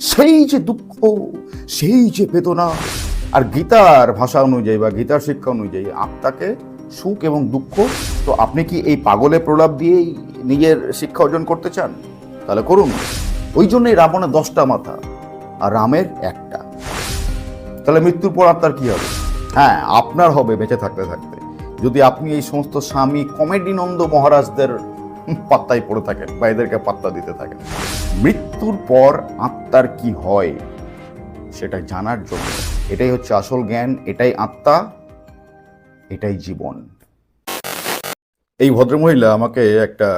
সেই যে দুঃখ, সেই যে বেদনা। আর গীতার ভাষা অনুযায়ী বা গীতার শিক্ষা অনুযায়ী আত্মাকে সুখ এবং দুঃখ, তো আপনি কি এই পাগলে প্রলাপ দিয়েই নিজের শিক্ষা অর্জন করতে চান? তাহলে করুন। ওই জন্যই রাবণের দশটা মাথা আর রামের একটা। তাহলে মৃত্যুর পর আপনার কি হবে? হ্যাঁ আপনার হবে বেঁচে থাকতে থাকতে। যদি আপনি এই সমস্ত স্বামী কমেডি নন্দ মহারাজদের পাত্তায় পড়ে থাকেন বা এদেরকে পাত্তা দিতে থাকেন মৃত্যুর পর আত্মার কি হয় সেটা জানার জন্য। এটাই হচ্ছে আসল জ্ঞান, এটাই আত্মা, এটাই জীবন। এই ভদ্রমহিলা আমাকে একটা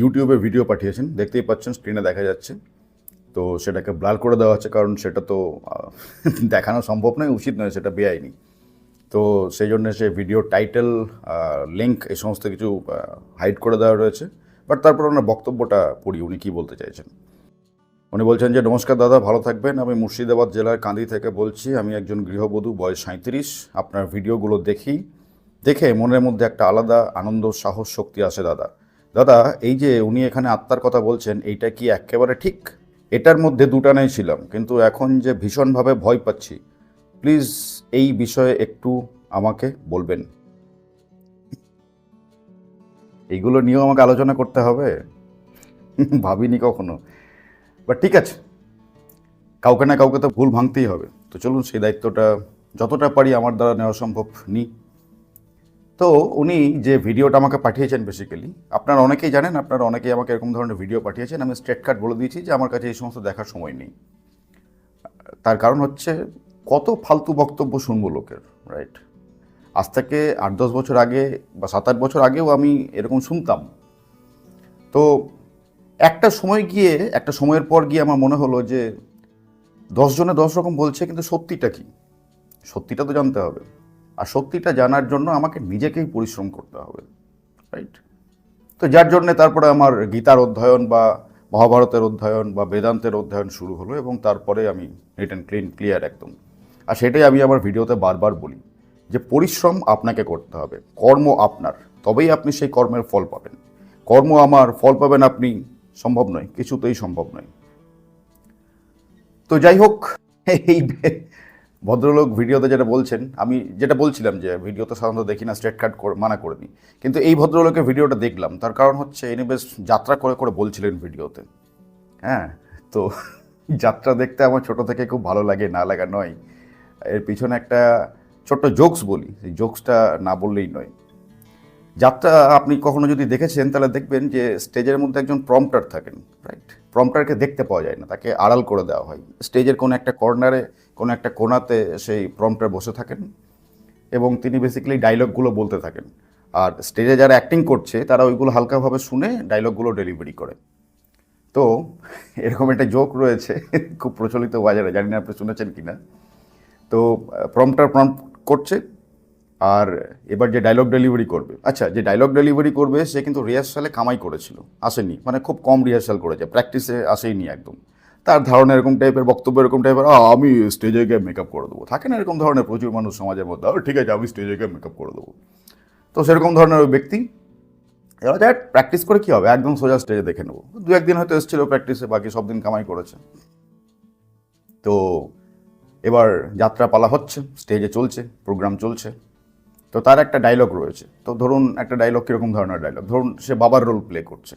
ইউটিউবে ভিডিও পাঠিয়েছেন। দেখতেই পাচ্ছেন স্ক্রিনে দেখা যাচ্ছে। তো সেটাকে ব্লার করে দেওয়া হচ্ছে, কারণ সেটা তো দেখানো সম্ভব নয়, উচিত নয়, সেটা বেআইনি। তো সেই জন্য সে ভিডিও টাইটেল লিঙ্ক এই সমস্ত কিছু হাইড করে দেওয়া রয়েছে। বাট তারপর ওনার বক্তব্যটা পড়ি, উনি কী বলতে চাইছেন? উনি বলছেন যে, নমস্কার দাদা, ভালো থাকবেন। আমি মুর্শিদাবাদ জেলার কান্দি থেকে বলছি। আমি একজন গৃহবধূ, বয়স সাঁত্রিশ আপনার ভিডিওগুলো দেখি। দেখে মনের মধ্যে একটা আলাদা আনন্দ, সাহস, শক্তি আসে দাদা। দাদা, এই যে উনি এখানে আত্মার কথা বলছেন, এইটা কি একেবারে ঠিক? এটার মধ্যে দুটানাই ছিলাম, কিন্তু এখন যে ভীষণভাবে ভয় পাচ্ছি, প্লিজ এই বিষয়ে একটু আমাকে বলবেন। এইগুলো নিয়েও আমাকে আলোচনা করতে হবে? ভাবিনি কখনো। বাট ঠিক আছে। কাউকে না কাউকে তো ভুল ভাঙতেই হবে। তো চলুন সেই দায়িত্বটা যতটা পারি আমার দ্বারা নেওয়া সম্ভব নিই। তো উনি যে ভিডিওটা আমাকে পাঠিয়েছেন বেসিক্যালি আপনারা অনেকেই জানেন, আপনারা অনেকেই আমাকে এরকম ধরনের ভিডিও পাঠিয়েছেন, আমি স্ট্রেট কাট বলে দিয়েছি যে আমার কাছে এই সমস্ত দেখার সময় নেই। তার কারণ হচ্ছে, কত ফালতু বক্তব্য শুনব লোকের রাইট আজ থেকে আট দশ বছর আগে বা সাত আট বছর আগেও আমি এরকম শুনতাম। তো একটা সময় গিয়ে, একটা সময়ের পর গিয়ে আমার মনে হলো যে দশজনে দশ রকম বলছে, কিন্তু সত্যিটা কি? সত্যিটা তো জানতে হবে। আর সত্যিটা জানার জন্য আমাকে নিজেকেই পরিশ্রম করতে হবে রাইট তো যার জন্যে তারপরে আমার গীতার অধ্যয়ন বা মহাভারতের অধ্যয়ন বা বেদান্তের অধ্যয়ন শুরু হলো এবং তারপরে আমি নিট অ্যান্ড ক্লিন ক্লিয়ার একদম। আর সেটাই আমি আমার ভিডিওতে বারবার বলি। যে পরিশ্রম আপনাকে করতে হবে, কর্ম আপনার, তবেই আপনি সেই কর্মের ফল পাবেন। কর্ম আমার, ফল পাবেন আপনি, সম্ভব নয়, কিছুতেই সম্ভব নয়। তো যাই হোক, এই ভদ্রলোক ভিডিওতে যেটা বলছেন, আমি যেটা বলছিলাম যে ভিডিওতে সাধারণত দেখি না, স্ট্রেট কাট মানা করে দিই। কিন্তু এই ভদ্রলোকের ভিডিওটা দেখলাম, তার কারণ হচ্ছে ইনি বেশ যাত্রা করে করে বলছিলেন ভিডিওতে। হ্যাঁ তো যাত্রা দেখতে আমার ছোট থেকে খুব ভালো লাগে, না লাগা নয়। এর পিছনে একটা ছোট্ট জোকস বলি এই জোকসটা না বললেই নয়। যাত্রা আপনি কখনো যদি দেখেছেন, তাহলে দেখবেন যে স্টেজের মধ্যে একজন প্রম্পটার থাকেন রাইট প্রম্পটারকে দেখতে পাওয়া যায় না, তাকে আড়াল করে দেওয়া হয়। স্টেজের কোনো একটা কর্নারে কোনো একটা কোণাতে সেই প্রম্পটার বসে থাকেন এবং তিনি বেসিক্যালি ডায়লগগুলো বলতে থাকেন। আর স্টেজে যারা অ্যাক্টিং করছে, তারা ওইগুলো হালকাভাবে শুনে ডায়লগগুলো ডেলিভারি করে। তো এরকম একটা জোক রয়েছে, খুব প্রচলিত বাজারে, জানি না আপনি শুনেছেন কি না তো প্রম্পটার প্রম্পট করছে আর এবার যে ডায়লগ ডেলিভারি করবে। আচ্ছা যে ডায়লগ ডেলিভারি করবে সে কিন্তু রিহার্সালে কামাই করেছিল আসেনি মানে খুব কম রিহার্সাল করেছে প্র্যাকটিসে আসেইনি একদম। তার ধারণা এরকম টাইপের বক্তব্য এরকম টাইপের আমি স্টেজে গিয়ে মেকআপ করে দেবো। থাকে না এরকম ধরনের প্রচুর মানুষ সমাজের মধ্যে "আ, ঠিক আছে আমি স্টেজে গিয়ে মেকআপ করে দেবো। তো সেরকম ধরনের ওই ব্যক্তি এবার দেখ প্র্যাকটিস করে কী হবে? একদম সোজা স্টেজে দেখে নেব। দু একদিন হয়তো এসেছিল প্র্যাকটিসে বাকি সব দিন কামাই করেছে। তো এবার যাত্রা পালা হচ্ছে স্টেজে চলছে প্রোগ্রাম চলছে। তো তার একটা ডায়লগ রয়েছে। তো ধরুন একটা ডায়লগ কীরকম ধরনের ডায়লগ ধরুন সে বাবার রোল প্লে করছে।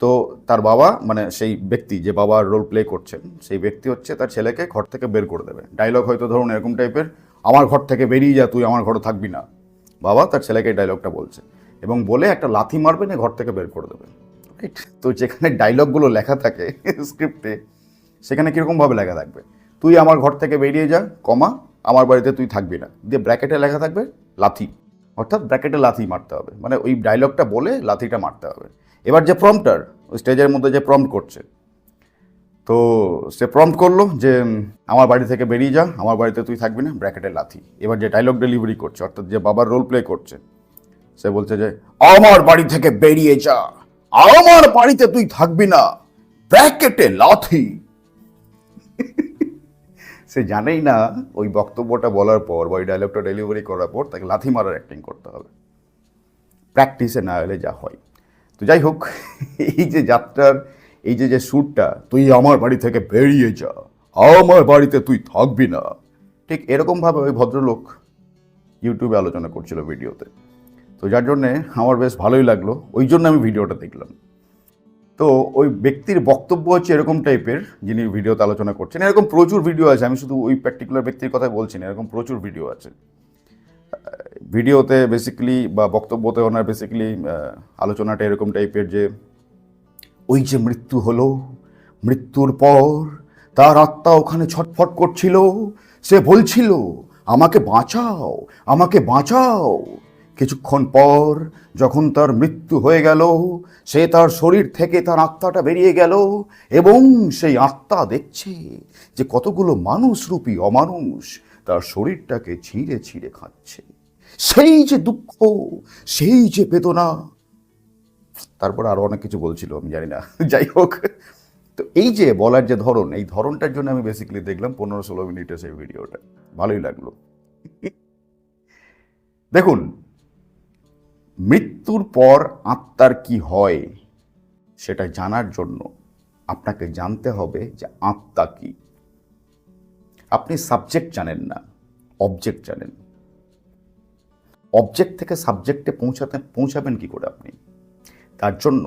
তো তার বাবা মানে সেই ব্যক্তি যে বাবার রোল প্লে করছেন সেই ব্যক্তি হচ্ছে তার ছেলেকে ঘর থেকে বের করে দেবে। ডায়লগ হয়তো ধরুন এরকম টাইপের আমার ঘর থেকে বেরিয়ে যা, তুই আমার ঘরে থাকবি না। বাবা তার ছেলেকে ডায়লগটা বলছে। এবং বলে একটা লাথি মারবে না ঘর থেকে বের করে দেবে। রাইট তো যেখানে ডায়লগগুলো লেখা থাকে স্ক্রিপ্টে সেখানে কীরকমভাবে লেখা থাকবে? তুই আমার ঘর থেকে বেরিয়ে যা, কমা, আমার বাড়িতে তুই থাকবি না। দিয়ে ব্র্যাকেটে লেখা থাকবে, লাথি। অর্থাৎ ব্র্যাকেটে লাথি মারতে হবে। মানে ওই ডায়লগটা বলে লাথিটা মারতে হবে। এবার যে প্রম্পটার ওই স্টেজের মধ্যে যে প্রম্পট করছে। তো সে প্রম্পট করল যে, আমার বাড়ি থেকে বেরিয়ে যা, আমার বাড়িতে তুই থাকবি না, ব্র্যাকেটে লাথি। এবার যে ডায়লগ ডেলিভারি করছে, অর্থাৎ যে বাবার রোল প্লে করছে, সে বলছে যে, আমার বাড়ি থেকে বেরিয়ে যা, আমার বাড়িতে তুই থাকবি না, ব্র্যাকেটে লাথি। সে জানেই না ওই বক্তব্যটা বলার পর বা ওই ডায়লগটা ডেলিভারি করার পর তাকে লাথি মারার অ্যাক্টিং করতে হবে। প্র্যাকটিসে না হলে যা হয়। তো যাই হোক, এই যে যাত্রার, এই যে যে শ্যুটটা তুই আমার বাড়ি থেকে বেরিয়ে যা। আমার বাড়িতে তুই থাকবি না। ঠিক এরকমভাবে ওই ভদ্রলোক ইউটিউবে আলোচনা করছিল ভিডিওতে তো যার জন্যে আমার বেশ ভালোই লাগল। ওই জন্য আমি ভিডিওটা দেখলাম। তো ওই ব্যক্তির বক্তব্য হচ্ছে এরকম টাইপের, যিনি ভিডিওতে আলোচনা করছেন। এরকম প্রচুর ভিডিও আছে, আমি শুধু ওই পার্টিকুলার ব্যক্তির কথাই বলছি না, এরকম প্রচুর ভিডিও আছে। ভিডিওতে বেসিক্যালি বা বক্তব্যতে ওনার বেসিক্যালি আলোচনাটা এরকম টাইপের যে, ওই যে মৃত্যু হলো, মৃত্যুর পর তার আত্মা ওখানে ছটফট করছিল, সে বলছিল, আমাকে বাঁচাও আমাকে বাঁচাও। কিছুক্ষণ পর যখন তার মৃত্যু হয়ে গেল, সে তার শরীর থেকে তার আত্মাটা বেরিয়ে গেল এবং সেই আত্মা দেখছে যে কতগুলো মানুষরূপী অমানুষ তার শরীরটাকে ছিঁড়ে ছিঁড়ে খাচ্ছে। সেই যে দুঃখ, সেই যে বেদনা। তারপর আরও অনেক কিছু বলছিল, আমি জানি না। যাই হোক। তো এই যে বলার যে ধরন, এই ধরনটার জন্য আমি বেসিক্যালি দেখলাম পনেরো ষোলো মিনিটের সেই ভিডিওটা। ভালোই লাগল। দেখুন মৃত্যুর পর আত্মার কি হয়, সেটা জানার জন্য আপনাকে জানতে হবে যে আত্মা কি। আপনি সাবজেক্ট জানেন না অবজেক্ট জানেন। অবজেক্ট থেকে সাবজেক্টে পৌঁছাতে, পৌঁছাবেন কি করে আপনি? তার জন্য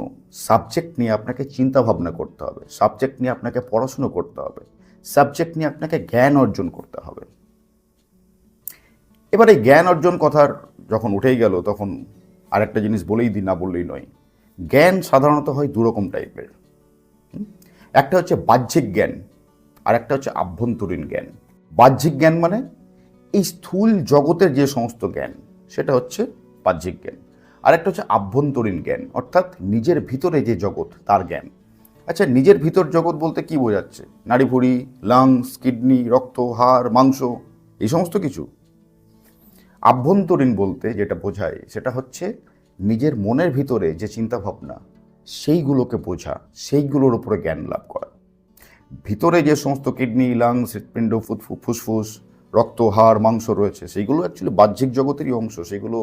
সাবজেক্ট নিয়ে আপনাকে চিন্তা ভাবনা করতে হবে সাবজেক্ট নিয়ে আপনাকে পড়াশুনো করতে হবে সাবজেক্ট নিয়ে আপনাকে জ্ঞান অর্জন করতে হবে। এবার এই জ্ঞান অর্জন কথার যখন উঠেই গেল, তখন আরেকটা জিনিস বলেই দিই, না বললেই নয়। জ্ঞান সাধারণত হয় দুরকম টাইপের। একটা হচ্ছে বাহ্যিক জ্ঞান আর একটা হচ্ছে আভ্যন্তরীণ জ্ঞান। বাহ্যিক জ্ঞান মানে এই স্থূল জগতের যে সমস্ত জ্ঞান, সেটা হচ্ছে বাহ্যিক জ্ঞান। আর একটা হচ্ছে আভ্যন্তরীণ জ্ঞান, অর্থাৎ নিজের ভিতরে যে জগৎ, তার জ্ঞান। আচ্ছা নিজের ভিতর জগৎ বলতে কি বোঝাচ্ছে? নাড়িভুড়ি লাংস কিডনি রক্ত, হাড়, মাংস, এই সমস্ত কিছু? আভ্যন্তরীণ বলতে যেটা বোঝায় সেটা হচ্ছে নিজের মনের ভিতরে যে চিন্তাভাবনা, সেইগুলোকে বোঝা, সেইগুলোর উপরে জ্ঞান লাভ করা। ভিতরে যে সমস্ত কিডনি লাংস হৃৎপিণ্ড ফুসফুস, রক্ত, হাড়, মাংস রয়েছে, সেইগুলো অ্যাকচুয়ালি বাহ্যিক জগতেরই অংশ, সেগুলো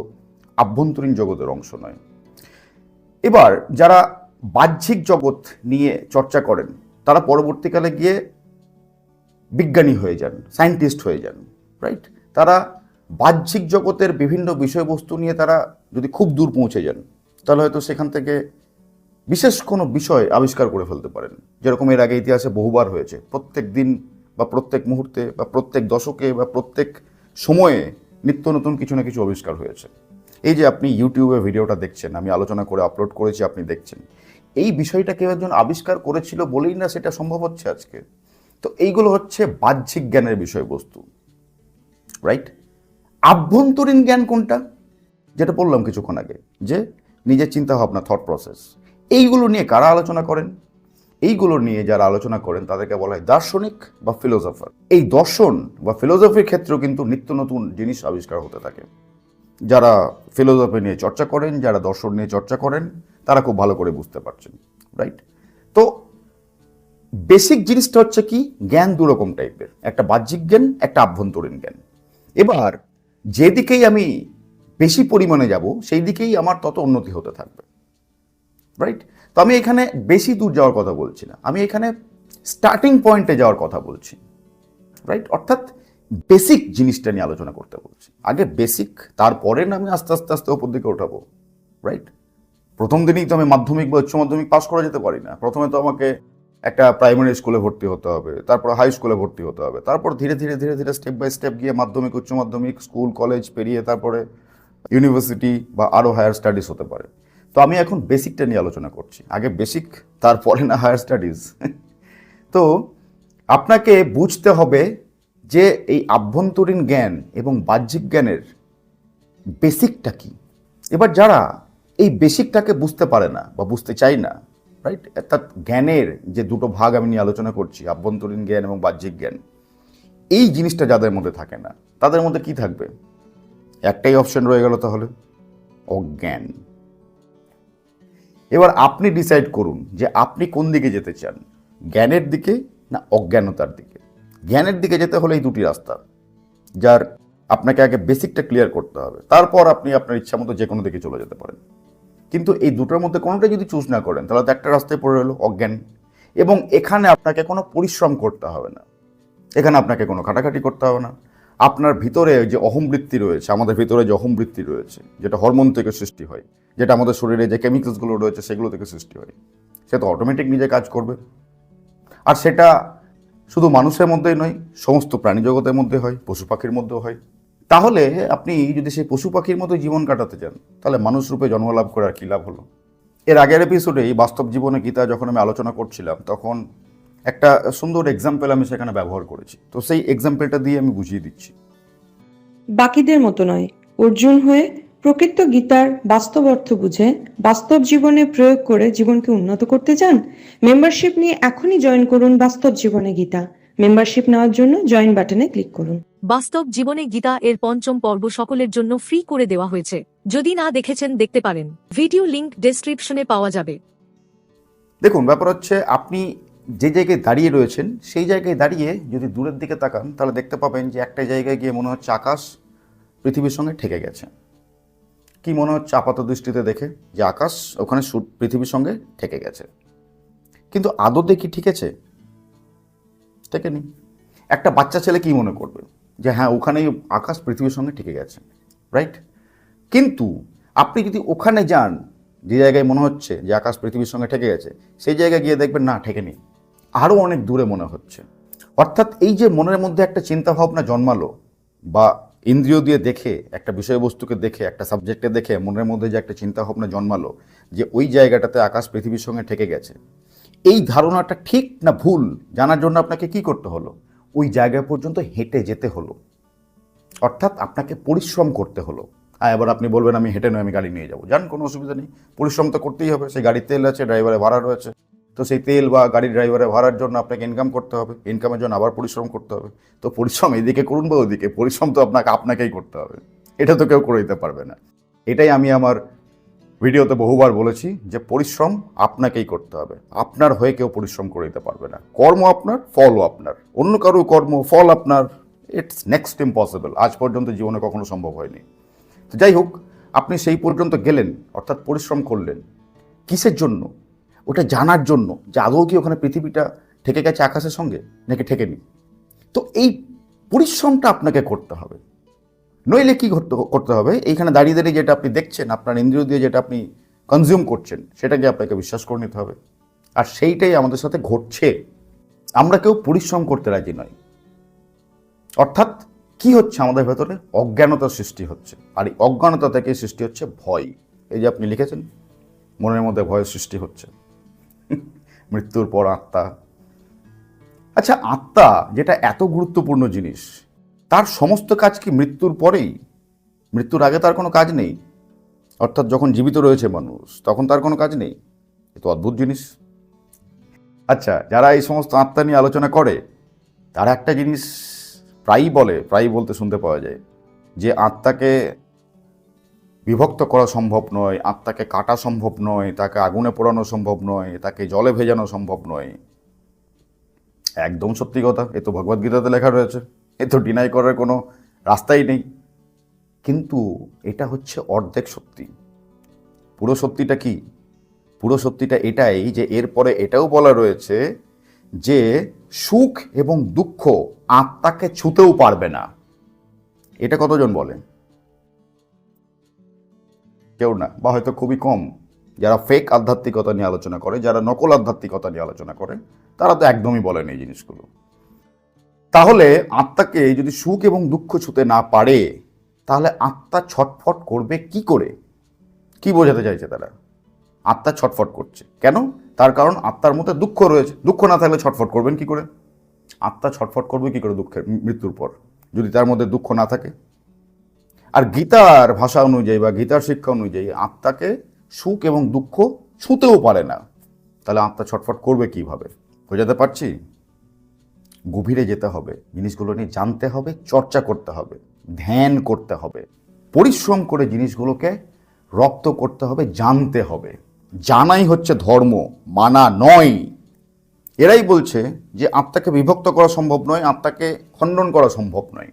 আভ্যন্তরীণ জগতের অংশ নয়। এবার যারা বাহ্যিক জগৎ নিয়ে চর্চা করেন, তারা পরবর্তীকালে গিয়ে বিজ্ঞানী হয়ে যান সায়েন্টিস্ট হয়ে যান রাইট তারা বাহ্যিক জগতের বিভিন্ন বিষয়বস্তু নিয়ে তারা যদি খুব দূর পৌঁছে যান, তাহলে হয়তো সেখান থেকে বিশেষ কোনো বিষয় আবিষ্কার করে ফেলতে পারেন। যেরকম এর আগে ইতিহাসে বহুবার হয়েছে, প্রত্যেক দিন বা প্রত্যেক মুহূর্তে বা প্রত্যেক দশকে বা প্রত্যেক সময়ে নিত্য নতুন কিছু না কিছু আবিষ্কার হয়েছে। এই যে আপনি ইউটিউবে ভিডিওটা দেখছেন, আমি আলোচনা করে আপলোড করেছি, আপনি দেখছেন। এই বিষয়টা কেউ একজন আবিষ্কার করেছিল বলেই না সেটা সম্ভব হচ্ছে আজকে? তো এইগুলো হচ্ছে বাহ্যিক জ্ঞানের বিষয়বস্তু রাইট আভ্যন্তরীণ জ্ঞান কোনটা? যেটা বললাম কিছুক্ষণ আগে, যে নিজের চিন্তা ভাবনা থট প্রসেস এইগুলো নিয়ে কারা আলোচনা করেন? এইগুলো নিয়ে যারা আলোচনা করেন, তাদেরকে বলা হয় দার্শনিক বা ফিলোসফার এই দর্শন বা ফিলোসফির ক্ষেত্রেও কিন্তু নিত্য নতুন জিনিস আবিষ্কার হতে থাকে। যারা ফিলোসফি নিয়ে চর্চা করেন, যারা দর্শন নিয়ে চর্চা করেন, তারা খুব ভালো করে বুঝতে পারছেন রাইট তো বেসিক জিনিসটা হচ্ছে কি? জ্ঞান দুরকম টাইপের একটা বাহ্যিক জ্ঞান, একটা আভ্যন্তরীণ জ্ঞান। এবার যেদিকেই আমি বেশি পরিমাণে যাব সেই দিকেই আমার তত উন্নতি হতে থাকবে। রাইট তো আমি এখানে বেশি দূর যাওয়ার কথা বলছি না। আমি এখানে স্টার্টিং পয়েন্টে যাওয়ার কথা বলছি। রাইট অর্থাৎ বেসিক জিনিসটা নিয়ে আলোচনা করতে বলছি। আগে বেসিক তারপরে না আমি আস্তে আস্তে আস্তে ওপর দিকে ওঠাবো। রাইট প্রথম দিনেই তো আমি মাধ্যমিক বা উচ্চ মাধ্যমিক পাস করা যেতে পারি না। প্রথমে তো আমাকে একটা প্রাইমারি স্কুলে ভর্তি হতে হবে, তারপর হাই স্কুলে ভর্তি হতে হবে, তারপর ধীরে ধীরে ধীরে ধীরে স্টেপ বাই স্টেপ গিয়ে মাধ্যমিক, উচ্চ মাধ্যমিক স্কুল কলেজ পেরিয়ে তারপরে ইউনিভার্সিটি বা আরও হায়ার স্টাডিজ হতে পারে। তো আমি এখন বেসিকটা নিয়ে আলোচনা করছি। আগে বেসিক তারপরে না হায়ার স্টাডিজ তো আপনাকে বুঝতে হবে যে এই আভ্যন্তরীণ জ্ঞান এবং বাহ্যিক জ্ঞানের বেসিকটা কি? এবার যারা এই বেসিকটাকে বুঝতে পারে না বা বুঝতে চায় না রাইট অর্থাৎ জ্ঞানের যে দুটো ভাগ আমি নিয়ে আলোচনা করছি, আভ্যন্তরীণ জ্ঞান এবং বাহ্যিক জ্ঞান, এই জিনিসটা যাদের মধ্যে থাকে না, তাদের মধ্যে কি থাকবে? একটাই অপশন রয়ে গেল তাহলে, অজ্ঞান। এবার আপনি ডিসাইড করুন যে আপনি কোন দিকে যেতে চান, জ্ঞানের দিকে না অজ্ঞানতার দিকে? জ্ঞানের দিকে যেতে হলে এই দুটি রাস্তা, যার আপনাকে আগে বেসিকটা ক্লিয়ার করতে হবে, তারপর আপনি আপনার ইচ্ছা মতো যে কোনো দিকে চলে যেতে পারেন। কিন্তু এই দুটোর মধ্যে কোনোটা যদি চুজ না করেন, তাহলে তো একটা রাস্তায় পড়ে রইল অজ্ঞান। এবং এখানে আপনাকে কোনো পরিশ্রম করতে হবে না। এখানে আপনাকে কোনো খাটাখাটি করতে হবে না। আপনার ভিতরে যে অহমবৃত্তি রয়েছে, আমাদের ভিতরে যে অহমবৃত্তি রয়েছে, যেটা হরমোন থেকে সৃষ্টি হয়, যেটা আমাদের শরীরে যে কেমিক্যালসগুলো রয়েছে, সেগুলো থেকে সৃষ্টি হয়। সে তো অটোমেটিক নিজে কাজ করবে। আর সেটা শুধু মানুষের মধ্যেই নয়, সমস্ত প্রাণী জগতের মধ্যে হয়, পশু পাখির মধ্যেও হয়। তাহলে আপনি যদি সেই পশু পাখির মতো জীবন কাটাতে চান, তাহলে মানুষ রূপে জন্মলাভ করে আর কী লাভ হলো? এর আগের এপিসোডে এই বাস্তব জীবনে গীতা যখন আমি আলোচনা করছিলাম, তখন একটা সুন্দর এক্সাম্পল আমি সেখানে ব্যবহার করেছি। তো সেই এক্সাম্পলটা দিয়ে আমি বুঝিয়ে দিচ্ছি। বাকিদের মতো নয়, অর্জুন হয়ে প্রকৃত গীতার বাস্তব অর্থ বুঝে বাস্তব জীবনে প্রয়োগ করে জীবনকে উন্নত করতে চান? মেম্বারশিপ নিয়ে এখনই জয়েন করুন বাস্তব জীবনে গীতা। মেম্বারশিপ নেওয়ার জন্য জয়েন বাটনে ক্লিক করুন। বাস্তব জীবনে গীতা এর পঞ্চম পর্ব সকলের জন্য ফ্রি করে দেওয়া হয়েছে। যদি না দেখেছেন দেখতে পারেন। ভিডিও লিংক ডেসক্রিপশনে পাওয়া যাবে। দেখুন ব্যাপার হচ্ছে আপনি যে জায়গায় দাঁড়িয়ে রয়েছেন সেই জায়গায় দাঁড়িয়ে যদি দূরের দিকে তাকান তাহলে দেখতে পাবেন যে একটা জায়গায় গিয়ে মনে হচ্ছে আকাশ পৃথিবীর সঙ্গে ঠেকে গেছে। কি মনে হচ্ছে আপাত দৃষ্টিতে দেখে যে আকাশ ওখানে পৃথিবীর সঙ্গে ঠেকে গেছে? কিন্তু আদতে কি ঠিক আছে ঠেকে নি একটা বাচ্চা ছেলে কি মনে করবে? যে হ্যাঁ ওখানেই আকাশ পৃথিবীর সঙ্গে ঠেকে গেছে রাইট কিন্তু আপনি যদি ওখানে যান, যে জায়গায় মনে হচ্ছে যে আকাশ পৃথিবীর সঙ্গে ঠেকে গেছে, সেই জায়গায় গিয়ে দেখবেন, না, ঠেকে নেই। আরও অনেক দূরে মনে হচ্ছে। অর্থাৎ এই যে মনের মধ্যে একটা চিন্তা ভাবনা জন্মালো, বা ইন্দ্রিয় দিয়ে দেখে, একটা বিষয়বস্তুকে দেখে, একটা সাবজেক্টে দেখে মনের মধ্যে যে একটা চিন্তা ভাবনা জন্মালো, যে ওই জায়গাটাতে আকাশ পৃথিবীর সঙ্গে ঠেকে গেছে এই ধারণাটা ঠিক না ভুল? জানার জন্য আপনাকে কি করতে হলো? ওই জায়গা পর্যন্ত হেঁটে যেতে হলো। অর্থাৎ আপনাকে পরিশ্রম করতে হলো। হ্যাঁ এবার আপনি বলবেন, আমি হেঁটে নয়, আমি গাড়ি নিয়ে যাব। যান, কোনো অসুবিধা নেই। পরিশ্রম তো করতেই হবে। সেই গাড়ির তেল আছে, ড্রাইভারের ভাড়া রয়েছে। তো সেই তেল বা গাড়ির ড্রাইভারের ভাড়ার জন্য আপনাকে ইনকাম করতে হবে। ইনকামের জন্য আবার পরিশ্রম করতে হবে। তো পরিশ্রম এদিকে করুন বা ওদিকে পরিশ্রম তো আপনাকে, আপনাকেই করতে হবে। এটা তো কেউ করে দিতে পারবে না। এটাই আমি আমার ভিডিওতে বহুবার বলেছি যে পরিশ্রম আপনাকেই করতে হবে। আপনার হয়ে কেউ পরিশ্রম করে দিতে পারবে না। কর্ম আপনার, ফলও আপনার। অন্য কারও কর্ম, ফল আপনার ইটস নেক্সট ইম্পসিবল আজ পর্যন্ত জীবনে কখনো সম্ভব হয়নি। তো যাই হোক, আপনি সেই পর্যন্ত গেলেন, অর্থাৎ পরিশ্রম করলেন। কিসের জন্য? ওটা জানার জন্য যে আদৌ কি ওখানে পৃথিবীটা ঠেকে গেছে আকাশের সঙ্গে? নাকি ঠেকেনি? তো এই পরিশ্রমটা আপনাকে করতে হবে। নইলে কী করতে হবে? এইখানে দাঁড়িয়ে দাঁড়িয়ে যেটা আপনি দেখছেন, আপনার ইন্দ্রিয় দিয়ে যেটা আপনি কনজিউম করছেন, সেটাকে আপনাকে বিশ্বাস করে নিতে হবে। আর সেইটাই আমাদের সাথে ঘটছে। আমরা কেউ পরিশ্রম করতে রাজি নয় অর্থাৎ কি হচ্ছে আমাদের ভেতরে? অজ্ঞানতার সৃষ্টি হচ্ছে। আর এই অজ্ঞানতা থেকে সৃষ্টি হচ্ছে ভয়। এই যে আপনি লিখেছেন, মনের মধ্যে ভয়ের সৃষ্টি হচ্ছে। মৃত্যুর পর আত্মা। আচ্ছা আত্মা যেটা এত গুরুত্বপূর্ণ জিনিস তার সমস্ত কাজ কি মৃত্যুর পরেই? মৃত্যুর আগে তার কোনো কাজ নেই? অর্থাৎ যখন জীবিত রয়েছে মানুষ, তখন তার কোনো কাজ নেই? এ তো অদ্ভুত জিনিস। আচ্ছা যারা এই সমস্ত আত্মা নিয়ে আলোচনা করে, তারা একটা জিনিস প্রায়ই বলে, প্রায়ই বলতে শুনতে পাওয়া যায়, যে আত্মাকে বিভক্ত করা সম্ভব নয়, আত্মাকে কাটা সম্ভব নয়, তাকে আগুনে পোড়ানো সম্ভব নয়, তাকে জলে ভেজানো সম্ভব নয়। একদম সত্যি কথা, এ তো ভগবদ্গীতাতে লেখা রয়েছে। এ তো ডিনাই করার কোনো রাস্তাই নেই। কিন্তু এটা হচ্ছে অর্ধেক সত্যি। পুরো সত্যিটা কি? পুরো সত্যিটা এটাই যে এরপরে এটাও বলা রয়েছে যে সুখ এবং দুঃখ আত্মাকে ছুতেও পারবে না। এটা কতজন বলে? কেউ না, বা হয়তো খুবই কম। যারা ফেক আধ্যাত্মিকতা নিয়ে আলোচনা করে, যারা নকল আধ্যাত্মিকতা নিয়ে আলোচনা করে, তারা তো একদমই বলেন এই জিনিসগুলো। তাহলে আত্মাকে যদি সুখ এবং দুঃখ ছুতে না পারে, তাহলে আত্মা ছটফট করবে কি করে? কি বোঝাতে চাইছে তারা? আত্মা ছটফট করছে। কেন? তার কারণ আত্মার মধ্যে দুঃখ রয়েছে। দুঃখ না থাকলে ছটফট করবেন কি করে? আত্মা ছটফট করবে কি করে দুঃখের মৃত্যুর পর? যদি তার মধ্যে দুঃখ না থাকে? আর গীতার ভাষা অনুযায়ী বা গীতার শিক্ষা অনুযায়ী আত্মাকে সুখ এবং দুঃখ ছুতেও পারে না। তাহলে আত্মা ছটফট করবে কীভাবে? বোঝাতে পারছি? গভীরে যেতে হবে। জিনিসগুলো নিয়ে জানতে হবে, চর্চা করতে হবে, ধ্যান করতে হবে। পরিশ্রম করে জিনিসগুলোকে রপ্ত করতে হবে, জানতে হবে। জানাই হচ্ছে ধর্ম, মানা নয়। এরাই বলছে যে আত্মাকে বিভক্ত করা সম্ভব নয়, আত্মাকে খণ্ডন করা সম্ভব নয়।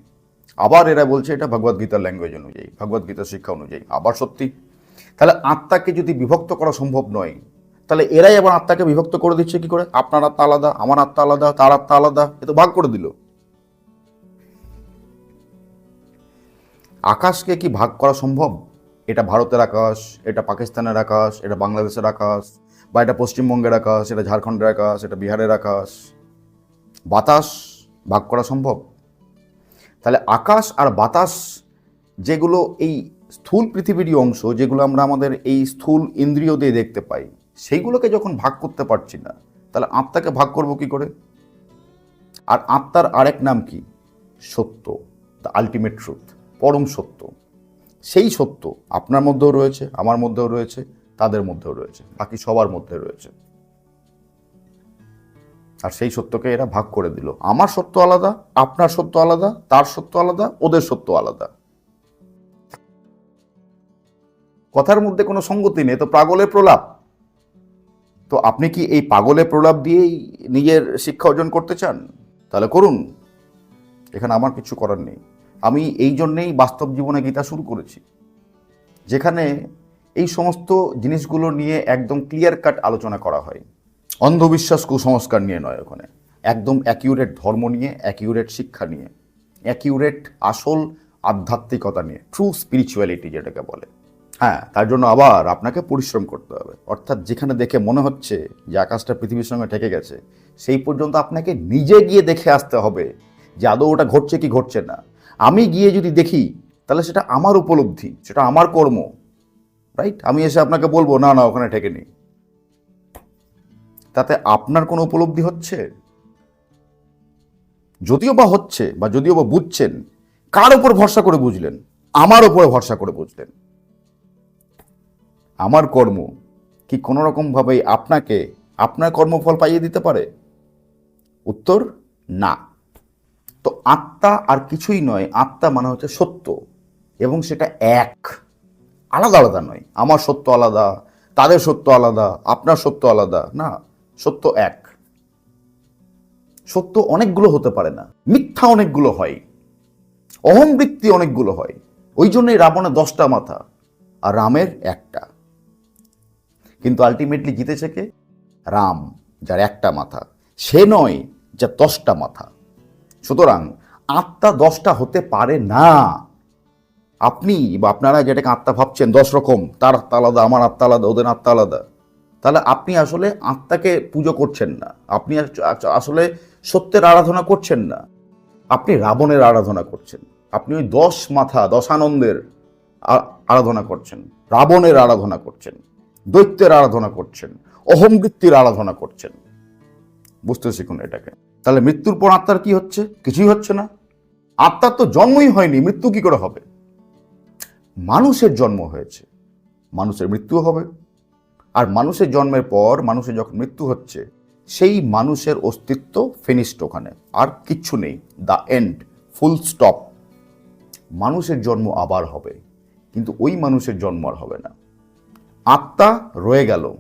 আবার এরা বলছে এটা ভগবদ্গীতার ল্যাঙ্গুয়েজ অনুযায়ী ভগবদ্গীতার শিক্ষা অনুযায়ী। আবার সত্যি? তাহলে আত্মাকে যদি বিভক্ত করা সম্ভব নয় তাহলে এরাই আবার আত্মাকে বিভক্ত করে দিচ্ছে কি করে? আপনার আত্মা আলাদা, আমার আত্মা আলাদা, তার আত্মা আলাদা, এ তো ভাগ করে দিল। আকাশকে কি ভাগ করা সম্ভব? এটা ভারতের আকাশ, এটা পাকিস্তানের আকাশ, এটা বাংলাদেশের আকাশ, বা এটা পশ্চিমবঙ্গের আকাশ, এটা ঝাড়খণ্ডের আকাশ, এটা বিহারের আকাশ। বাতাস ভাগ করা সম্ভব? তাহলে আকাশ আর বাতাস যেগুলো এই স্থূল পৃথিবীরই অংশ, যেগুলো আমরা আমাদের এই স্থূল ইন্দ্রিয় দিয়ে দেখতে পাই সেইগুলোকে যখন ভাগ করতে পারছি না, তাহলে আত্মাকে ভাগ করব কি করে? আর আত্মার আরেক নাম কি? সত্য দ্য আলটিমেট ট্রুথ পরম সত্য। সেই সত্য আপনার মধ্যেও রয়েছে, আমার মধ্যেও রয়েছে, তাদের মধ্যেও রয়েছে, বাকি সবার মধ্যে রয়েছে। আর সেই সত্যকে এরা ভাগ করে দিল। আমার সত্য আলাদা, আপনার সত্য আলাদা, তার সত্য আলাদা, ওদের সত্য আলাদা। কথার মধ্যে কোনো সঙ্গতি নেই তো পাগলের প্রলাপ। তো আপনি কি এই পাগলে প্রলাপ দিয়েই নিজের শিক্ষা অর্জন করতে চান? তাহলে করুন। এখানে আমার কিছু করার নেই। আমি এই জন্যেই বাস্তব জীবনে গীতা শুরু করেছি, যেখানে এই সমস্ত জিনিসগুলো নিয়ে একদম ক্লিয়ার কাট আলোচনা করা হয়। অন্ধবিশ্বাস কুসংস্কার নিয়ে নয় ওখানে। একদম অ্যাকিউরেট ধর্ম নিয়ে অ্যাকিউরেট শিক্ষা নিয়ে অ্যাকিউরেট আসল আধ্যাত্মিকতা নিয়ে ট্রু স্পিরিচুয়ালিটি যেটাকে বলে। হ্যাঁ তার জন্য আবার আপনাকে পরিশ্রম করতে হবে। অর্থাৎ যেখানে দেখে মনে হচ্ছে যে আকাশটা পৃথিবীর সঙ্গে ঠেকে গেছে, সেই পর্যন্ত আপনাকে নিজে গিয়ে দেখে আসতে হবে যে আদৌ ওটা ঘটছে কি ঘটছে না। আমি গিয়ে যদি দেখি, তাহলে সেটা আমার উপলব্ধি, সেটা আমার কর্ম রাইট আমি এসে আপনাকে বলব, না না, ওখানে ঠেকে নেই তাতে আপনার কোনো উপলব্ধি হচ্ছে? যদিও বা হচ্ছে, বা যদিও বা বুঝছেন, কার উপর ভরসা করে বুঝলেন? আমার উপরে ভরসা করে বুঝলেন। আমার কর্ম কি কোনো রকমভাবেই আপনাকে আপনার কর্মফল পাইয়ে দিতে পারে? উত্তর, না। তো আত্মা আর কিছুই নয়, আত্মা মানে হচ্ছে সত্য এবং সেটা এক। আলাদা আলাদা নয়। আমার সত্য আলাদা, তাদের সত্য আলাদা, আপনার সত্য আলাদা, না, সত্য এক। সত্য অনেকগুলো হতে পারে না। মিথ্যা অনেকগুলো হয়। অহংবৃত্তি অনেকগুলো হয়। ওই জন্যই রাবণের দশটা মাথা আর রামের একটা। কিন্তু আলটিমেটলি জিতেছে কে? রাম, যার একটা মাথা। সে নয়, যার দশটা মাথা। সুতরাং আত্মা দশটা হতে পারে না। আপনি বা আপনারা যেটাকে আত্মা ভাবছেন, দশ রকম, তার আত্মা আলাদা, আমার আত্মা আলাদা, ওদের আত্মা আলাদা। তাহলে আপনি আসলে আত্মাকে পুজো করছেন না। আপনি আসলে সত্যের আরাধনা করছেন না। আপনি রাবণের আরাধনা করছেন। আপনি ওই দশ মাথা দশানন্দের আ- আরাধনা করছেন। রাবণের আরাধনা করছেন। দৈত্যের আরাধনা করছেন, অহংবৃত্তির আরাধনা করছেন। বুঝতে শিখুন এটাকে। তাহলে মৃত্যুর পর আত্মার কি হচ্ছে? কিছুই হচ্ছে না। আত্মার তো জন্মই হয়নি, মৃত্যু কি করে হবে? মানুষের জন্ম হয়েছে, মানুষের মৃত্যু হবে। আর মানুষের জন্মের পর মানুষের যখন মৃত্যু হচ্ছে, সেই মানুষের অস্তিত্ব ফিনিশড ওখানে। আর কিচ্ছু নেই দ্য এন্ড ফুল স্টপ মানুষের জন্ম আবার হবে, কিন্তু ওই মানুষের জন্ম আর হবে না। আত্মা রয়ে গেল।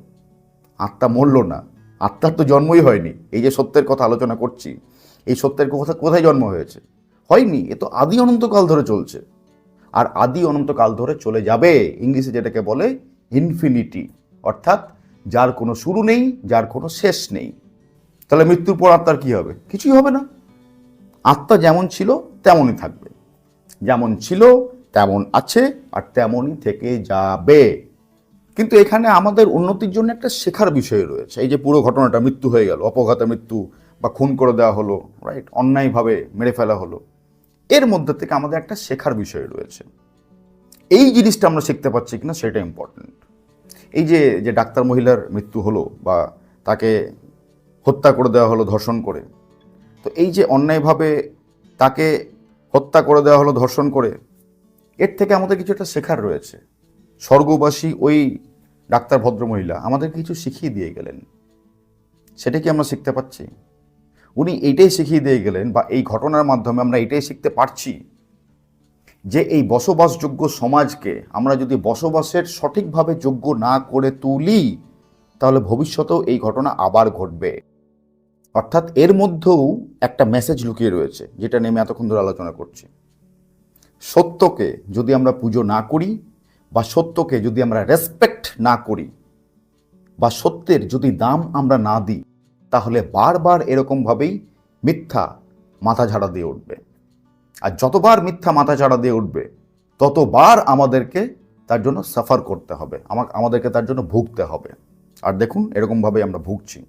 আত্মা মরল না। আত্মার তো জন্মই হয়নি। এই যে সত্যের কথা আলোচনা করছি, এই সত্যের কথা কোথায় জন্ম হয়েছে? হয়নি। এ তো আদি অনন্তকাল ধরে চলছে। আর আদি অনন্তকাল ধরে চলে যাবে, ইংলিশে যেটাকে বলে ইনফিনিটি অর্থাৎ যার কোনো শুরু নেই, যার কোনো শেষ নেই। তাহলে মৃত্যুর পর আত্মার কী হবে? কিছুই হবে না। আত্মা যেমন ছিল, তেমনই থাকবে। যেমন ছিল, তেমন আছে, আর তেমনই থেকে যাবে। কিন্তু এখানে আমাদের উন্নতির জন্য একটা শেখার বিষয় রয়েছে। এই যে পুরো ঘটনাটা, মৃত্যু হয়ে গেল, অপঘাতে, মৃত্যু বা খুন করে দেওয়া হলো রাইট অন্যায়ভাবে মেরে ফেলা হলো। এর মধ্যে থেকে আমাদের একটা শেখার বিষয় রয়েছে। এই জিনিসটা আমরা শিখতে পারছি কিনা সেটা ইম্পর্টেন্ট এই যে যে ডাক্তার মহিলার মৃত্যু হলো বা তাকে হত্যা করে দেওয়া হলো ধর্ষণ করে, তো এই যে অন্যায়ভাবে তাকে হত্যা করে দেওয়া হলো ধর্ষণ করে, এর থেকে আমাদের কিছু একটা শেখার রয়েছে। স্বর্গবাসী ওই ডাক্তার ভদ্রমহিলা আমাদের কিছু শিখিয়ে দিয়ে গেলেন। সেটা কি আমরা শিখতে পাচ্ছি উনি এইটাই শিখিয়ে দিয়ে গেলেন বা এই ঘটনার মাধ্যমে আমরা এটাই শিখতে পারছি যে এই বসবাসযোগ্য সমাজকে আমরা যদি বসবাসের সঠিকভাবে যোগ্য না করে তুলি, তাহলে ভবিষ্যতেও এই ঘটনা আবার ঘটবে। অর্থাৎ এর মধ্যেও একটা মেসেজ লুকিয়ে রয়েছে, যেটা নিয়ে আমি এতক্ষণ ধরে আলোচনা করছি। সত্যকে যদি আমরা পুজো না করি বা সত্যকে যদি আমরা রেসপেক্ট না করি, বা সত্যের যদি দাম আমরা না দিই, তাহলে বারবার এরকমভাবেই মিথ্যা মাথা ঝাড়া দিয়ে উঠবে। আর যতবার মিথ্যা মাথা ঝাড়া দিয়ে উঠবে, ততবার আমাদেরকে তার জন্য সাফার করতে হবে আমা- আমাদেরকে তার জন্য ভুগতে হবে। আর দেখুন এরকমভাবে আমরা ভুগছি।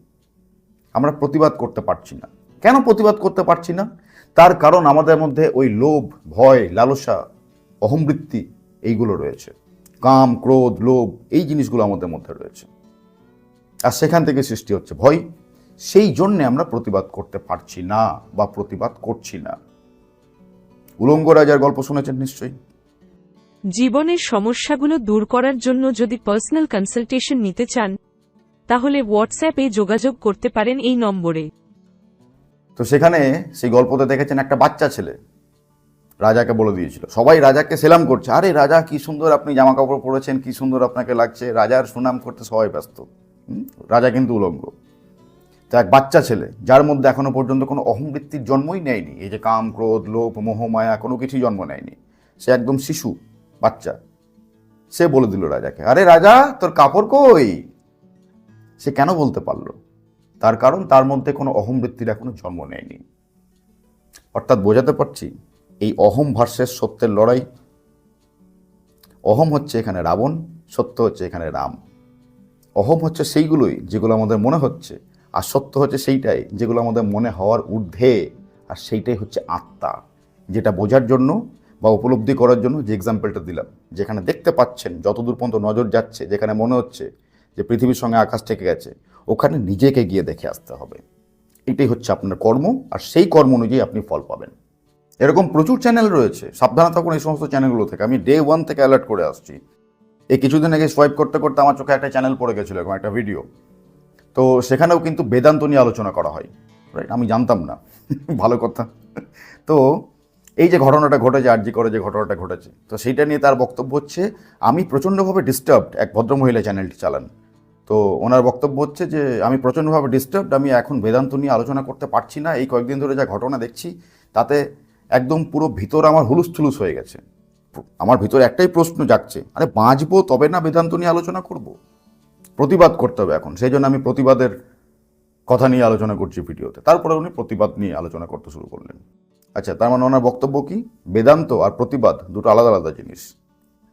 আমরা প্রতিবাদ করতে পারছি না। কেন প্রতিবাদ করতে পারছি না? তার কারণ আমাদের মধ্যে ওই লোভ, ভয়, লালসা অহমবৃত্তি এইগুলো রয়েছে। কাম ক্রোধ লোভ এই জিনিসগুলো আমাদের মধ্যে রয়েছে। আর সেখান থেকে সৃষ্টি হচ্ছে ভয়। সেই জন্যে আমরা প্রতিবাদ করতে পারছি না বা প্রতিবাদ করছি না। উলঙ্গ রাজার গল্প শুনেছেন নিশ্চয়ই? জীবনের সমস্যাগুলো দূর করার জন্য যদি পার্সোনাল কনসালটেশন নিতে চান তাহলে হোয়াটসঅ্যাপে যোগাযোগ করতে পারেন এই নম্বরে। তো সেখানে সেই গল্পতে দেখেছেন একটা বাচ্চা ছেলে। রাজাকে বলে দিয়েছিল। সবাই রাজাকে সেলাম করছে। আরে রাজা, কি সুন্দর আপনি জামা কাপড় পরেছেন, কি সুন্দর আপনাকে লাগছে। রাজার সুনাম করতে সবাই ব্যস্ত? রাজা কিন্তু উলঙ্গ। তা এক বাচ্চা ছেলে, যার মধ্যে এখনও পর্যন্ত কোনো অহমবৃত্তির জন্মই নেয়নি। এই যে কাম, ক্রোধ, লোভ, মোহ, মায়া, কোনো কিছুই জন্ম নেয়নি। সে একদম শিশু, বাচ্চা। সে বলে দিল রাজাকে, আরে রাজা, তোর কাপড় কই? সে কেন বলতে পারল? তার কারণ, তার মধ্যে কোনো অহমবৃত্তির এখনও জন্ম নেয়নি। অর্থাৎ বোঝাতে পারছি এই অহম ভার্সেস সত্যের লড়াই। অহম হচ্ছে এখানে রাবণ, সত্য হচ্ছে এখানে রাম। অহম হচ্ছে সেইগুলোই যেগুলো আমাদের মনে হচ্ছে, আর সত্য হচ্ছে সেইটাই যেগুলো আমাদের মনে হওয়ার ঊর্ধ্বে, আর সেইটাই হচ্ছে আত্মা, যেটা বোঝার জন্য বা উপলব্ধি করার জন্য যে এক্সাম্পলটা দিলাম। যেখানে দেখতে পাচ্ছেন, যতদূর পর্যন্ত নজর যাচ্ছে, যেখানে মনে হচ্ছে যে পৃথিবীর সঙ্গে আকাশ থেকে গেছে, ওখানে নিজেকে গিয়ে দেখে আসতে হবে। এটাই হচ্ছে আপনার কর্ম, আর সেই কর্ম অনুযায়ী আপনি ফল পাবেন। এরকম প্রচুর চ্যানেল রয়েছে। সাবধানে থাকুন এই সমস্ত চ্যানেলগুলো থেকে। আমি ডে ওয়ান থেকে অ্যালার্ট করে আসছি। এই কিছুদিন আগে সোয়াইপ করতে করতে আমার চোখে একটা চ্যানেল পড়ে গেছিল, এরকম একটা ভিডিও তো সেখানেও কিন্তু বেদান্ত নিয়ে আলোচনা করা হয়। রাইট আমি জানতাম না। ভালো কথা। তো এই যে ঘটনাটা ঘটেছে, আরজি করে যে ঘটনাটা ঘটেছে, তো সেইটা নিয়ে তার বক্তব্য হচ্ছে, আমি প্রচণ্ডভাবে ডিস্টার্বড এক ভদ্রমহিলা চ্যানেলটি চালান। তো ওনার বক্তব্য হচ্ছে যে, আমি প্রচণ্ডভাবে ডিস্টার্বড আমি এখন বেদান্ত নিয়ে আলোচনা করতে পারছি না। এই কয়েকদিন ধরে যা ঘটনা দেখছি, তাতে একদম পুরো ভিতর আমার হুলুস থুলুস হয়ে গেছে। আমার ভিতরে একটাই প্রশ্ন জাগছে, আরে বাঁচবো তবে না বেদান্ত নিয়ে আলোচনা করব? প্রতিবাদ করতে হবে এখন, সেই জন্য আমি প্রতিবাদের কথা নিয়ে আলোচনা করছি ভিডিওতে। তারপরে উনি প্রতিবাদ নিয়ে আলোচনা করতে শুরু করলেন। আচ্ছা তার মানে ওনার বক্তব্য কি? বেদান্ত আর প্রতিবাদ দুটো আলাদা আলাদা জিনিস।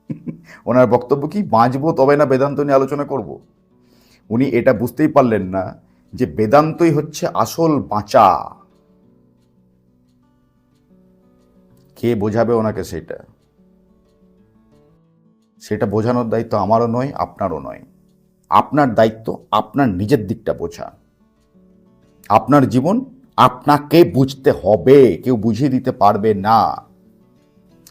ওনার বক্তব্য কি? বাঁচবো তবে না বেদান্ত নিয়ে আলোচনা করব? উনি এটা বুঝতেই পারলেন না যে বেদান্তই হচ্ছে আসল বাঁচা। কে বোঝাবে ওনাকে সেটা? সেটা বোঝানোর দায়িত্ব আমারও নয়, আপনারও নয়। আপনার দায়িত্ব আপনার নিজের দিকটা বোঝা। আপনার জীবন আপনাকে বুঝতে হবে, কেউ বুঝিয়ে দিতে পারবে না।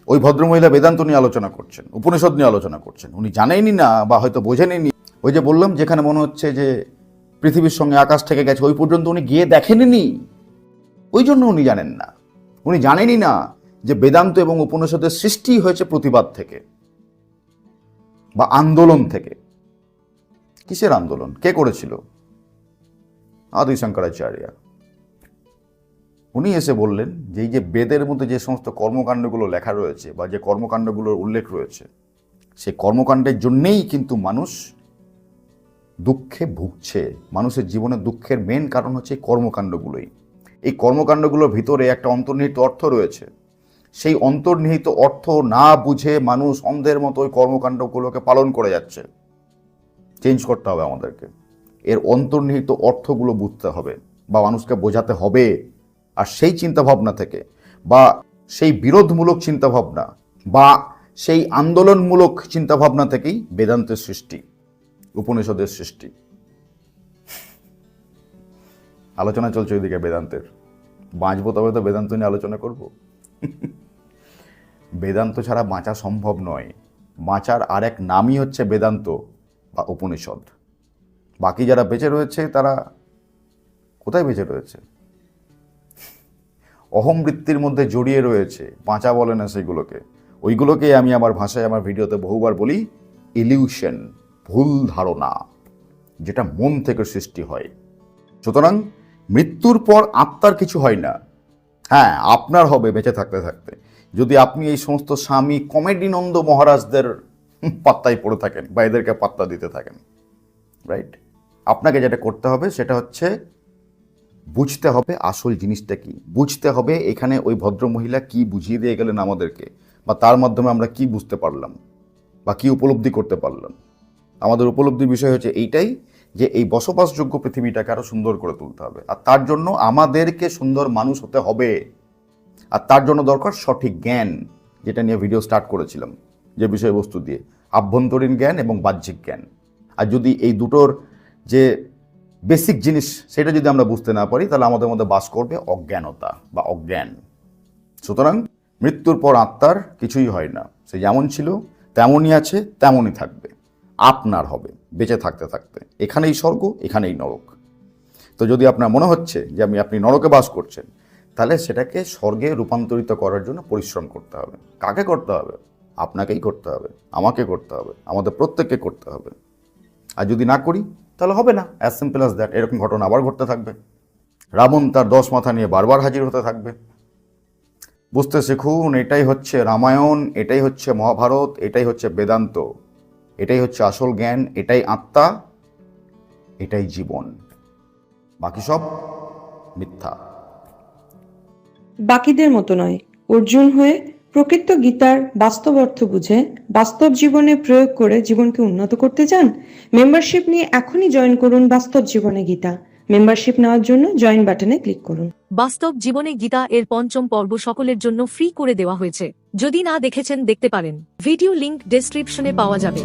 ওই ভদ্রমহিলা বেদান্ত নিয়ে আলোচনা করছেন, উপনিষদ নিয়ে আলোচনা করছেন। উনি জানেনই না বা হয়তো বোঝেনই ওই যে বললাম, যেখানে মনে হচ্ছে যে পৃথিবীর সঙ্গে আকাশ থেকে গেছে, ওই পর্যন্ত উনি গিয়ে দেখেননি ওই জন্য উনি জানেন না। উনি জানেনই না যে বেদান্ত এবং উপনিষদের সৃষ্টি হয়েছে প্রতিবাদ থেকে বা আন্দোলন থেকে। কিসের আন্দোলন? কে করেছিল? আদি শঙ্করাচার্য উনি এসে বললেন যে এই যে বেদের মধ্যে যে সমস্ত কর্মকাণ্ডগুলো লেখা রয়েছে বা যে কর্মকাণ্ডগুলোর উল্লেখ রয়েছে, সেই কর্মকাণ্ডের জন্যেই কিন্তু মানুষ দুঃখে ভুগছে। মানুষের জীবনে দুঃখের মেন কারণ হচ্ছে এই কর্মকাণ্ডগুলোই। এই কর্মকাণ্ডগুলোর ভিতরে একটা অন্তর্নিহিত অর্থ রয়েছে। সেই অন্তর্নিহিত অর্থ না বুঝে মানুষ অন্ধের মতো ওই কর্মকাণ্ডগুলোকে পালন করে যাচ্ছে। চেঞ্জ করতে হবে আমাদেরকে। এর অন্তর্নিহিত অর্থগুলো বুঝতে হবে বা মানুষকে বোঝাতে হবে। আর সেই চিন্তাভাবনা থেকে বা সেই বিরোধমূলক চিন্তাভাবনা বা সেই আন্দোলনমূলক চিন্তাভাবনা থেকেই বেদান্তের সৃষ্টি, উপনিষদের সৃষ্টি। আলোচনা চলছে ওইদিকে বেদান্তের। বাঁচবো তবে তো বেদান্ত নিয়ে আলোচনা করব। বেদান্ত ছাড়া বাঁচা সম্ভব নয়। বাঁচার আর এক নামই হচ্ছে বেদান্ত বা উপনিষদ। বাকি যারা বেঁচে রয়েছে, তারা কোথায় বেঁচে রয়েছে? অহম বৃত্তির মধ্যে জড়িয়ে রয়েছে। বাঁচা বলে না সেগুলোকে। ওইগুলোকে আমি আমার ভাষায়, আমার ভিডিওতে বহুবার বলি, ইলিউশন, ভুল ধারণা, যেটা মন থেকে সৃষ্টি হয়। সুতরাং মৃত্যুর পর আত্মার কিছু হয় না। হ্যাঁ আপনার হবে বেঁচে থাকতে থাকতে। যদি আপনি এই সমস্ত স্বামী কমেডি নন্দ মহারাজদের পাত্তায় পড়ে থাকেন বা এদেরকে পাত্তা দিতে থাকেন রাইট আপনাকে যেটা করতে হবে সেটা হচ্ছে বুঝতে হবে আসল জিনিসটা কি। বুঝতে হবে এখানে ওই ভদ্রমহিলা কি বুঝিয়ে দিয়ে গেলেন আমাদেরকে বা তার মাধ্যমে আমরা কি বুঝতে পারলাম বা কি উপলব্ধি করতে পারলাম। আমাদের উপলব্ধির বিষয় হচ্ছে এইটাই যে এই বসবাসযোগ্য পৃথিবীটাকে আরও সুন্দর করে তুলতে হবে। আর তার জন্য আমাদেরকে সুন্দর মানুষ হতে হবে। আর তার জন্য দরকার সঠিক জ্ঞান, যেটা নিয়ে ভিডিও স্টার্ট করেছিলাম, যে বিষয়বস্তু দিয়ে। আভ্যন্তরীণ জ্ঞান এবং বাহ্যিক জ্ঞান। আর যদি এই দুটোর যে বেসিক জিনিস, সেটা যদি আমরা বুঝতে না পারি, তাহলে আমাদের মধ্যে বাস করবে অজ্ঞানতা বা অজ্ঞান। সুতরাং মৃত্যুর পর আত্মার কিছুই হয় না। সে যেমন ছিল, তেমনই আছে, তেমনই থাকবে। আপনার হবে, বেঁচে থাকতে থাকতে। এখানেই স্বর্গ, এখানেই নরক। তো যদি আপনার মনে হচ্ছে যে আমি আপনি নরকে বাস করছেন তাহলে সেটাকে স্বর্গে রূপান্তরিত করার জন্য পরিশ্রম করতে হবে। কাকে করতে হবে? আপনাকেই করতে হবে, আমাকে করতে হবে, আমাদের প্রত্যেককে করতে হবে। আর যদি না করি, তাহলে হবে না। অ্যাজ সিম্পল অ্যাজ দ্যাট এরকম ঘটনা আবার ঘটতে থাকবে। রাবণ তার দশ মাথা নিয়ে বারবার হাজির হতে থাকবে। বুঝতে শিখুন, এটাই হচ্ছে রামায়ণ, এটাই হচ্ছে মহাভারত, এটাই হচ্ছে বেদান্ত, এটাই হচ্ছে আসল জ্ঞান, এটাই আত্মা, এটাই জীবন। বাকি সব মিথ্যা। বাকিদের মতো নয়। অর্জুন হয়ে প্রকৃত গীতার বাস্তব অর্থ বুঝে বাস্তব জীবনে প্রয়োগ করে জীবনকে উন্নত করতে চান? মেম্বারশিপ নিয়ে এখনই জয়েন করুন বাস্তব জীবনে গীতা। মেম্বারশিপ নেওয়ার জন্য জয়েন বাটনে ক্লিক করুন। বাস্তব জীবনে গীতা এর পঞ্চম পর্ব সকলের জন্য ফ্রি করে দেওয়া হয়েছে। যদি না দেখেছেন, দেখতে পারেন। ভিডিও লিংক ডেসক্রিপশনে পাওয়া যাবে।